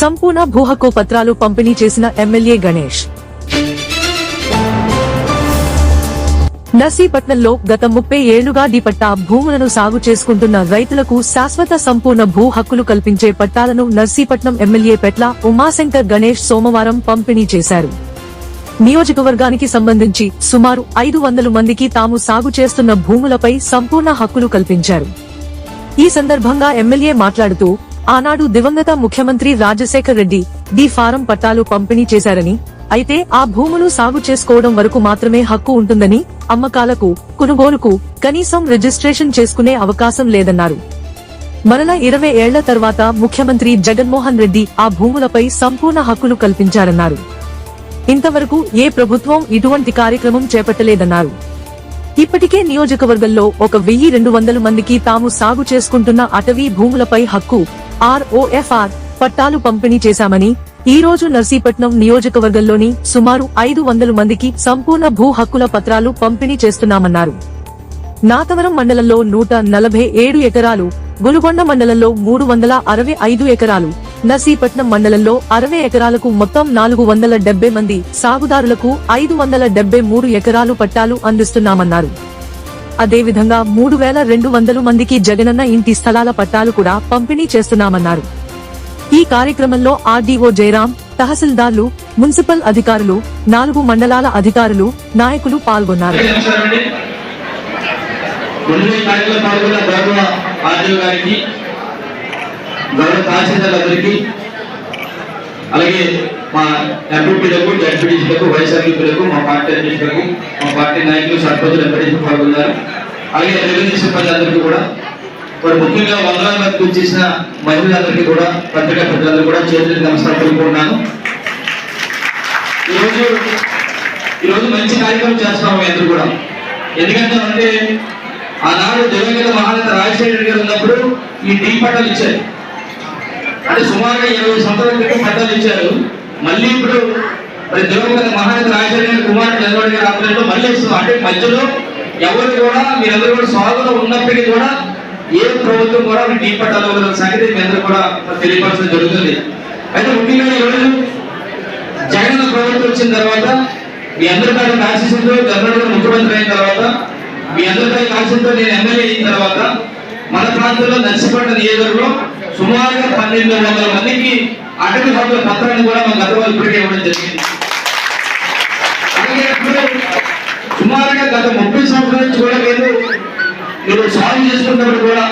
సంపూర్ణ భూ హక్కు పత్రాలు పంపిణీ చేసిన ఎమ్మెల్యే గణేష్. నర్సీపట్నంలో గత ముప్పై ఏళ్ళుగా డిపట్టా భూములను సాగు చేసుకుంటున్న రైతులకు శాశ్వత సంపూర్ణ భూ హక్కులు కల్పించే పట్టాలను నర్సీపట్నం ఎమ్మెల్యే పెట్ల ఉమాశంకర్ గణేష్ సోమవారం పంపిణీ చేశారు. నియోజకవర్గానికి సంబంధించి సుమారు ఐదు వందల మందికి తాము సాగు చేస్తున్న భూములపై సంపూర్ణ హక్కులు కల్పించారు. ఈ సందర్భంగా ఎమ్మెల్యే మాట్లాడుతూ ఆనాడు దివంగత ముఖ్యమంత్రి రాజశేఖర్ రెడ్డి డి ఫారం పట్టాలు పంపిణీ చేశారని అయితే ఆ భూములు సాగు చేసుకోవడం వరకు మాత్రమే హక్కు ఉంటుందని అమ్మకాలకు కొనుగోలుకు కనీసం రిజిస్ట్రేషన్ చేసుకునే అవకాశం లేదన్నారు. మరల ఇరవై ఏళ్ళ తర్వాత ముఖ్యమంత్రి జగన్మోహన్ రెడ్డి ఆ భూములపై సంపూర్ణ హక్కులు కల్పించారన్నారు. ఇంతవరకు ఏ ప్రభుత్వం ఇటువంటి కార్యక్రమం చేపట్టలేదన్నారు. ఇప్పటికే నియోజకవర్గంలో ఒక వెయ్యి రెండు వందల మందికి తాము సాగు చేసుకుంటున్న అటవీ భూములపై హక్కు ఆర్ఓఎఫ్ఆర్ పట్టాలు పంపిణీ చేశామని ఈ రోజు నర్సీపట్నం నియోజకవర్గంలోని సుమారు ఐదు వందల మందికి సంపూర్ణ భూ హక్కుల పత్రాలు పంపిణీ చేస్తున్నామన్నారు. నాతవరం మండలంలో నూట నలభై ఏడు ఎకరాలు గులుగొండ మండలంలో మూడు వందల అరవై ఐదు ఎకరాలు నర్సీపట్నం మండలంలో అరవై ఎకరాలకు మొత్తం నాలుగు వందల డెబ్బై మంది సాగుదారులకు ఐదు వందల డెబ్బై మూడు ఎకరాలు పట్టాలు అందిస్తున్నామన్నారు. అదేవిధంగా మూడు వేల రెండు వందలు మందికి జగనన్న ఇంటి స్థలాల పట్టాలు కూడా పంపిణీ చేస్తున్నామన్నారు. ఈ కార్యక్రమంలో ఆర్డీఓ జయరాం తహసీల్దార్లు మున్సిపల్ అధికారులు నాలుగు మండలాల అధికారులు నాయకులు పాల్గొన్నారు. అలాగే మా ఎంపీలకు ఎంపీడీసీలకు వైస్ ఎంపీలకు మా పార్టీ అధ్యక్షులకు మా పార్టీ నాయకులు సర్పంచులు ఎంపీడీసీ పాల్గొన్నారు అలాగే రెవెన్యూ సిబ్బంది అందరికీ కూడా మరి ముఖ్యంగా వందలాది మందికి వచ్చేసిన మహిళలందరికీ కూడా పత్రికా ప్రజలందరూ కూడా చేతులకు నమస్కారం తెలుపుకున్నాను ఈరోజు ఈరోజు మంచి కార్యక్రమం చేస్తున్నాం మీ అందరూ కూడా. ఎందుకంటే అంటే ఆనాడు దివంగత మహానేత రాజశేఖర రెడ్డి గారు ఉన్నప్పుడు ఈ టీ పట్టాలు ఇచ్చారు. అంటే సుమారుగా ఇరవై సంవత్సరాల క్రితం పట్టాలు ఇచ్చారు. మళ్ళీ ఇప్పుడు మరి దివంగత మహానేత రాజశేఖర కుమారుడు చంద్రబాబు గారి ఆధ్వర్యంలో మళ్ళీ అంటే మధ్యలో ఎవరు కూడా మీరందరూ కూడా సాగులో ఉన్నప్పటికీ కూడా ఏ ప్రభుత్వం కూడా మీ టీ పట్టాలో సంగతి మీ అందరూ కూడా తెలియపరచడం జరుగుతుంది. అయితే ముఖ్యంగా ఈరోజు జగన్ ప్రభుత్వం వచ్చిన తర్వాత మీ అందరిపై కాశీసంతో కర్ణాటక ముఖ్యమంత్రి అయిన తర్వాత మీ అందరిపై కాశీసంతో నేను ఎమ్మెల్యే అయిన తర్వాత మన ప్రాంతంలో నర్సిపట్నం నియోజకవర్గంలో సుమారుగా పన్నెండు వందల మందికి అటవీ హక్కుల పత్రాన్ని కూడా మన గతంలో ఇప్పటికే ఇవ్వడం జరిగింది. సుమారుగా గత ముప్పై సంవత్సరాల నుంచి కూడా మీరు మీరు సాల్వ్ చేసుకున్నప్పుడు కూడా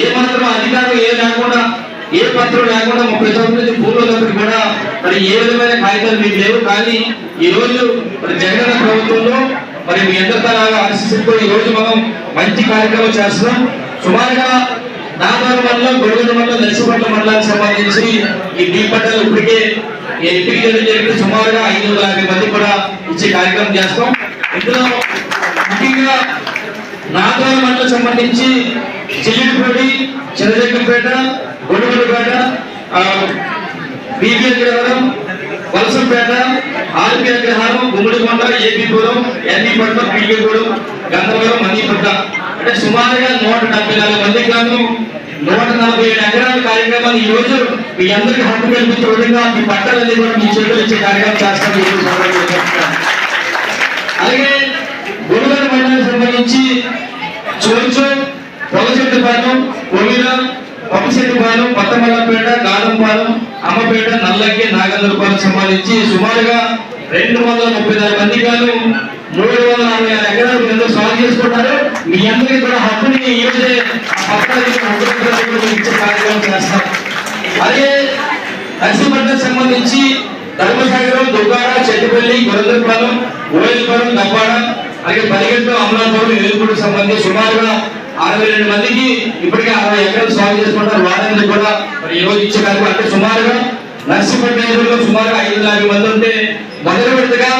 ఏ మాత్రం అధికారం ఏ లేకుండా ఏ పత్రం లేకుండా ముప్పై సంవత్సరాల నుంచి భూమిలో కూడా మరి ఏ విధమైన కాగితాలు మీకు లేవు. కానీ ఈ రోజు మరి జగన్ ప్రభుత్వంలో మరి మీ అందరితో ఆశిస్తుంటూ ఈ రోజు మనం మంచి కార్యక్రమం చేస్తున్నాం. సుమారుగా నాగారు మండలం గొడుగుల మండలం నర్సిపట్ల మండలానికి సంబంధించి ఈ బీ ఇప్పటికే ఈ ఇంటికి చేయడం జరిగింది సుమారుగా ఐదు వందల యాభై మంది కూడా ఇచ్చే కార్యక్రమం చేస్తాం. ఇందులో ముఖ్యంగా నాగారు మండలం సంబంధించి చిల్లిపూడి చిన్నజగ్గంపేట గొడుగులపేట బీబీ అగ్రహారం వలసంపేట ఆర్పి అగ్రహారం గుమ్మడికొండ ఏపీపురం ఎన్నిపట్నం పీకేగూడెం గంగవరం మణిపట్ట. అంటే సుమారుగా నూట డెబ్బై నాలుగు మందికి గాను నూట నలభై ఏడు ఎకరాల కార్యక్రమాలు ఈ రోజు మీ అందరికీ హక్కు కల్పించే విధంగా మీ పట్టాలన్నీ కూడా మీ చేతులు ఇచ్చే కార్యక్రమం చేస్తాం అలాగే గురుగారి మండలికి సంబంధించి చోచు పొగచెట్టుపాలెం కొమిర పంపశెట్టిపాలెం పట్టమల్లపేట గాలంపాలెం అమ్మపేట నల్లకి నాగేంద్రపాలెం సంబంధించి సుమారుగా రెండు వందల ముప్పై నాలుగు మంది గాను మూడు వందల అరవై ఆరు ఎకరాలు సాగు చేసుకుంటారు. మీ అందరికీ కూడా హక్కుని ఈ రోజే ఇచ్చే కార్యక్రమం చేస్తాం. అలాగే నర్సీపట్నం సంబంధించి ధర్మసాగరం దుగ్గాడ చెట్టుపల్లి గురందరపాలెం ఓయలపురం దప్పాడ అలాగే పలిగట్టు అమలాపురం ఏలుగుడు సంబంధించి సుమారుగా అరవై రెండు మందికి ఇప్పటికే అరవై ఎకరాలు సాగు చేసుకుంటారు. వారందరూ కూడా మరి ఈ రోజు ఇచ్చే కార్యక్రమం. అంటే సుమారుగా నర్సీపట్నం సుమారుగా ఐదు వందల మంది ఉంటే మొట్టమొదటిగా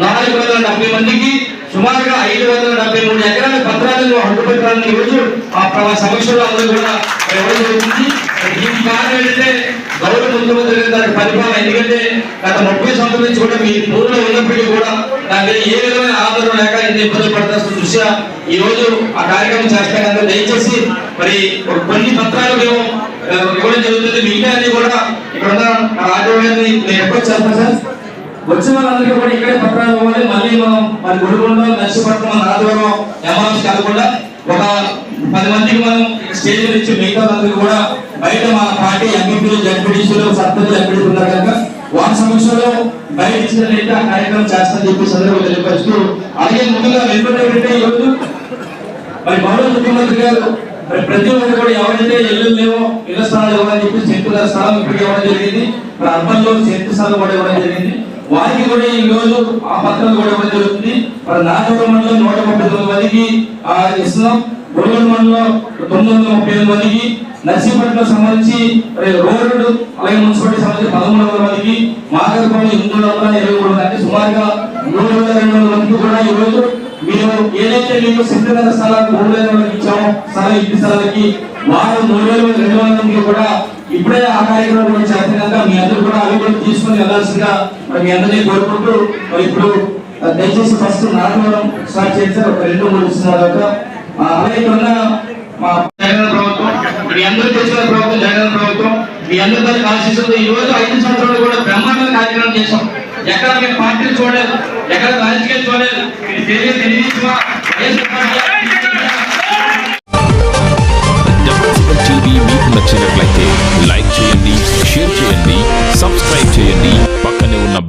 నాలుగు వందల డెబ్బై మందికి సుమారుగా ఐదు వందల డెబ్బై మూడు ఎకరాల పత్రాలను హక్కు పత్రాలను ఈరోజు ఆ ప్ర- అందరూ కూడా ఇవ్వడం జరుగుతుంది. దీనికి కారణం ఏంటంటే గౌరవ ముఖ్యమంత్రి గారి దాని పరిపాలన ఎందుకంటే గత ముప్పై సంవత్సరాల నుంచి కూడా మీ ఊళ్ళో ఉన్నప్పటికీ కూడా దాని మీద ఏ విధమైన ఆదరణ లేక ఇంత ఇబ్బందులు పడుతున్న దృష్ట్యా ఈ రోజు ఆ కార్యక్రమం చేస్తాను దయచేసి మరి కొన్ని పత్రాలు మేము ఇవ్వడం జరుగుతుంది. మిగతా అన్ని కూడా ఇక్కడ ఉన్న మా రాజీవ్ గారిని నేను ఎప్పుడు చేస్తాను సార్? వచ్చిన వాళ్ళందరికీ కూడా ఇక్కడే పత్రాలు ఇవ్వాలి. మళ్ళీ మనం మన గుడిగుండం నర్సీపట్నం మన ఆదివారం ఎంఆర్ఎస్ కాకుండా ఒక పది మందికి మనం స్టేజ్ నుంచి మిగతా వాళ్ళందరికీ కూడా బయట మన పార్టీ ఎంపీలు జడ్పీటీసీలు సర్పంచ్ ఎంపీలు ఉన్నారు కనుక వారి సమక్షంలో బయట ఇచ్చినట్లయితే ఆ కార్యక్రమం చేస్తానని చెప్పి సందర్భంగా తెలియపరుస్తూ అలాగే ముందుగా వెంకటరెడ్డి ఈరోజు మరి గౌరవ ముఖ్యమంత్రి గారు మరి ప్రతి ఒక్కరు కూడా ఎవరైతే ఇల్లు లేవో ఇళ్ళ స్థలాలు ఇవ్వాలని చెప్పి సెంటుల స్థలం ఇప్పుడు ఇవ్వడం జరిగింది. మరి అర్బన్లో సెంటు స్థలం కూడా ఇవ్వడం జరిగింది. వారికి కూడా ఈ రోజు ఆ పత్రం కూడా ఇవ్వడం జరుగుతుంది. మరి నాగవరం మండలం నూట ముప్పై తొమ్మిది మందికి ఆ ఇస్తున్నాం గొడవల మండలం తొమ్మిది వందల ముప్పై ఎనిమిది మందికి నర్సీపట్నం సంబంధించి మరి రోడ్డు అలాగే మున్సిపాలిటీ సంబంధించి పదమూడు వందల మందికి మాగరపల్లి ఎనిమిది వందల ఇరవై మూడు మంది అంటే సుమారుగా మూడు వేల రెండు వందల మందికి కూడా ఈ రోజు మీరు ఏదైతే మీకు సిద్ధమైన స్థలాలకు మూడు వేల మందికి ఇచ్చామో స్థలం ఇంటి స్థలాలకి వారు మూడు వేల రెండు వందల మందికి కూడా ఇప్పుడే ఆ కార్యక్రమం కూడా చేస్తే. కనుక మీ అందరూ కూడా అవి కూడా తీసుకొని వెళ్ళాల్సిందిగా మరి మీ అందరినీ కోరుకుంటూ మరి ఇప్పుడు దయచేసి ఫస్ట్ నాటవరం స్టార్ట్ చేస్తే ఒక రెండు మూడు ఇస్తున్నారు కదా అలాగే ఉన్న మా జగన్ ప్రభుత్వం మీ అందరూ తెచ్చిన ప్రభుత్వం జగన్ ప్రభుత్వం మీ అందరి ఆశిస్తుంది ఈ రోజు ఐదు సంవత్సరాలు కూడా బ్రహ్మాండ కార్యక్రమం చేశాం. ఎక్కడ మేము పార్టీలు చూడలేదు ఎక్కడ రాజకీయాలు చూడలేదు ఇది తెలియదు